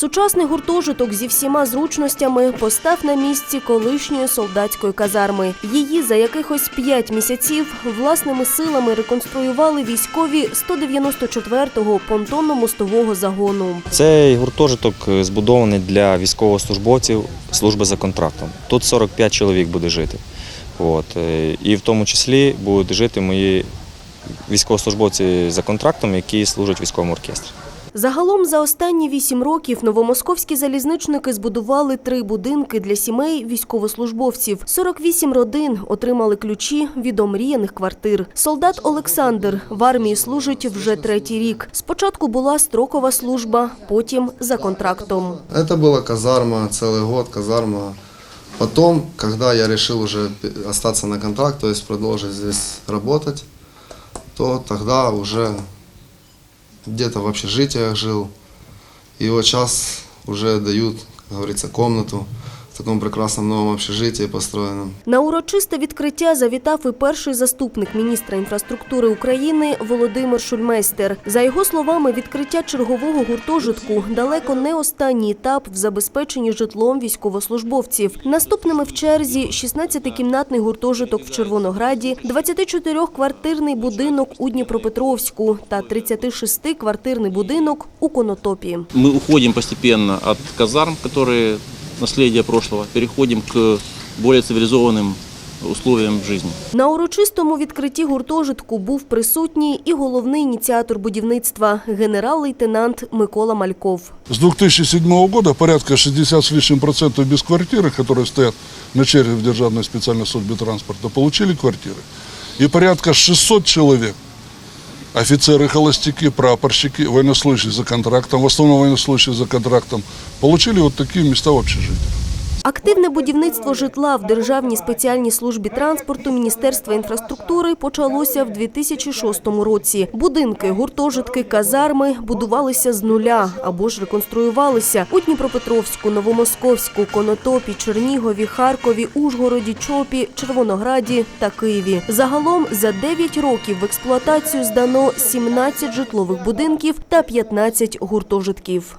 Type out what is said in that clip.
Сучасний гуртожиток зі всіма зручностями постав на місці колишньої солдатської казарми. Її за якихось п'ять місяців власними силами реконструювали військові 194-го понтонно-мостового загону. Цей гуртожиток збудований для військовослужбовців служби за контрактом. Тут 45 чоловік буде жити. От. е, І в тому числі будуть жити мої військовослужбовці за контрактом, які служать військовому оркестрі. Загалом за останні вісім років новомосковські залізничники збудували три будинки для сімей військовослужбовців. 48 родин отримали ключі від омріяних квартир. Солдат Олександр в армії служить вже третій рік. Спочатку була строкова служба, потім за контрактом. Это была казарма, целый год казарма. Потом, когда я решил уже пе- остаться на контракт, то есть продолжить здесь работать, то тогда уже где-то в общежитиях жил. И вот сейчас уже дают, как говорится, комнату в таком прекрасном новом общежитии построенном. На урочисте відкриття завітав і перший заступник міністра інфраструктури України Володимир Шульмейстер. За його словами, відкриття чергового гуртожитку далеко не останній етап в забезпеченні житлом військовослужбовців. Наступними в черзі 16-кімнатний гуртожиток в Червонограді, 24-квартирний будинок у Дніпропетровську та 36-квартирний будинок у Конотопі. Мы уходим постепенно от казарм, которые наследие прошлого, переходим к более цивилизованным условиям жизни. На урочистому відкритті гуртожитку був присутній і головний ініціатор будівництва генерал-лейтенант Микола Мальков. С 2007 года порядка 60 с лишним процентов без квартиры, которые стоят на черге в Державной специальной службе транспорта, получили квартиры. И порядка 600 человек, офицеры, холостяки, прапорщики, военнослужащие за контрактом, в основном военнослужащие за контрактом, получили вот такие места в общежитии. Активне будівництво житла в Державній спеціальній службі транспорту Міністерства інфраструктури почалося в 2006 році. Будинки, гуртожитки, казарми будувалися з нуля або ж реконструювалися у Дніпропетровську, Новомосковську, Конотопі, Чернігові, Харкові, Ужгороді, Чопі, Червонограді та Києві. Загалом за 9 років в експлуатацію здано 17 житлових будинків та 15 гуртожитків.